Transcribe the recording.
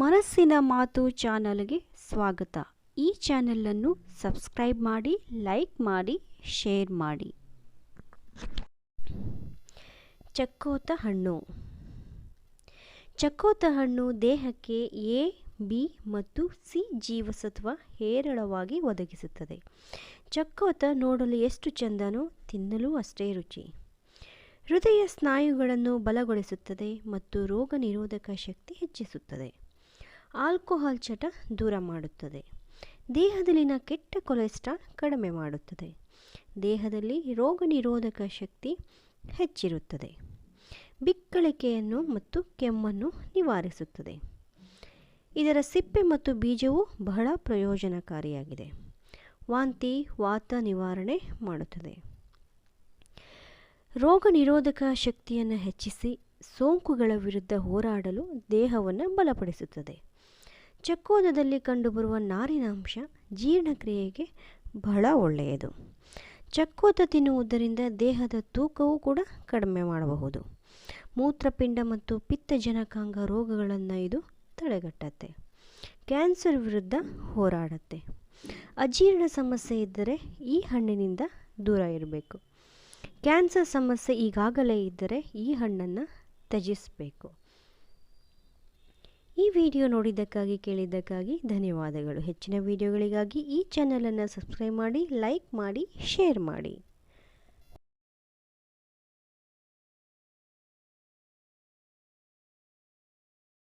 ಮನಸ್ಸಿನ ಮಾತು ಚಾನಲ್ಗೆ ಸ್ವಾಗತ. ಈ ಚಾನಲನ್ನು ಸಬ್ಸ್ಕ್ರೈಬ್ ಮಾಡಿ, ಲೈಕ್ ಮಾಡಿ, ಶೇರ್ ಮಾಡಿ. ಚಕ್ಕೋತ ಹಣ್ಣು. ಚಕ್ಕೋತ ಹಣ್ಣು ದೇಹಕ್ಕೆ ಎ, ಬಿ ಮತ್ತು ಸಿ ಜೀವಸತ್ವ ಹೇರಳವಾಗಿ ಒದಗಿಸುತ್ತದೆ. ಚಕ್ಕೋತ ನೋಡಲು ಎಷ್ಟು ಚೆಂದನೋ ತಿನ್ನಲು ಅಷ್ಟೇ ರುಚಿ. ಹೃದಯ ಸ್ನಾಯುಗಳನ್ನು ಬಲಗೊಳಿಸುತ್ತದೆ ಮತ್ತು ರೋಗ ನಿರೋಧಕ ಶಕ್ತಿ ಹೆಚ್ಚಿಸುತ್ತದೆ. ಆಲ್ಕೋಹಾಲ್ ಚಟ ದೂರ ಮಾಡುತ್ತದೆ. ದೇಹದಲ್ಲಿನ ಕೆಟ್ಟ ಕೊಲೆಸ್ಟ್ರಾಲ್ ಕಡಿಮೆ ಮಾಡುತ್ತದೆ. ದೇಹದಲ್ಲಿ ರೋಗ ನಿರೋಧಕ ಶಕ್ತಿ ಹೆಚ್ಚಿರುತ್ತದೆ. ಬಿಕ್ಕಳಿಕೆಯನ್ನು ಮತ್ತು ಕೆಮ್ಮನ್ನು ನಿವಾರಿಸುತ್ತದೆ. ಇದರ ಸಿಪ್ಪೆ ಮತ್ತು ಬೀಜವು ಬಹಳ ಪ್ರಯೋಜನಕಾರಿಯಾಗಿದೆ. ವಾಂತಿ, ವಾತ ನಿವಾರಣೆ ಮಾಡುತ್ತದೆ. ರೋಗ ನಿರೋಧಕ ಶಕ್ತಿಯನ್ನು ಹೆಚ್ಚಿಸಿ ಸೋಂಕುಗಳ ವಿರುದ್ಧ ಹೋರಾಡಲು ದೇಹವನ್ನು ಬಲಪಡಿಸುತ್ತದೆ. ಚಕ್ಕೋದದಲ್ಲಿ ಕಂಡುಬರುವ ನಾರಿನ ಅಂಶ ಜೀರ್ಣಕ್ರಿಯೆಗೆ ಬಹಳ ಒಳ್ಳೆಯದು. ಚಕ್ಕೋತ ತಿನ್ನುವುದರಿಂದ ದೇಹದ ತೂಕವೂ ಕೂಡ ಕಡಿಮೆ ಮಾಡಬಹುದು. ಮೂತ್ರಪಿಂಡ ಮತ್ತು ಪಿತ್ತಜನಕಾಂಗ ರೋಗಗಳನ್ನು ಇದು ತಡೆಗಟ್ಟತ್ತೆ. ಕ್ಯಾನ್ಸರ್ ವಿರುದ್ಧ ಹೋರಾಡುತ್ತೆ. ಅಜೀರ್ಣ ಸಮಸ್ಯೆ ಇದ್ದರೆ ಈ ಹಣ್ಣಿನಿಂದ ದೂರ ಇರಬೇಕು. ಕ್ಯಾನ್ಸರ್ ಸಮಸ್ಯೆ ಈಗಾಗಲೇ ಇದ್ದರೆ ಈ ಹಣ್ಣನ್ನು ತ್ಯಜಿಸಬೇಕು. ಈ ವಿಡಿಯೋ ನೋಡಿದ್ದಕ್ಕಾಗಿ, ಕೇಳಿದ್ದಕ್ಕಾಗಿ ಧನ್ಯವಾದಗಳು. ಹೆಚ್ಚಿನ ವಿಡಿಯೋಗಳಿಗಾಗಿ ಈ ಚಾನಲನ್ನು ಸಬ್ಸ್ಕ್ರೈಬ್ ಮಾಡಿ ಲೈಕ್ ಮಾಡಿ ಶೇರ್ ಮಾಡಿ.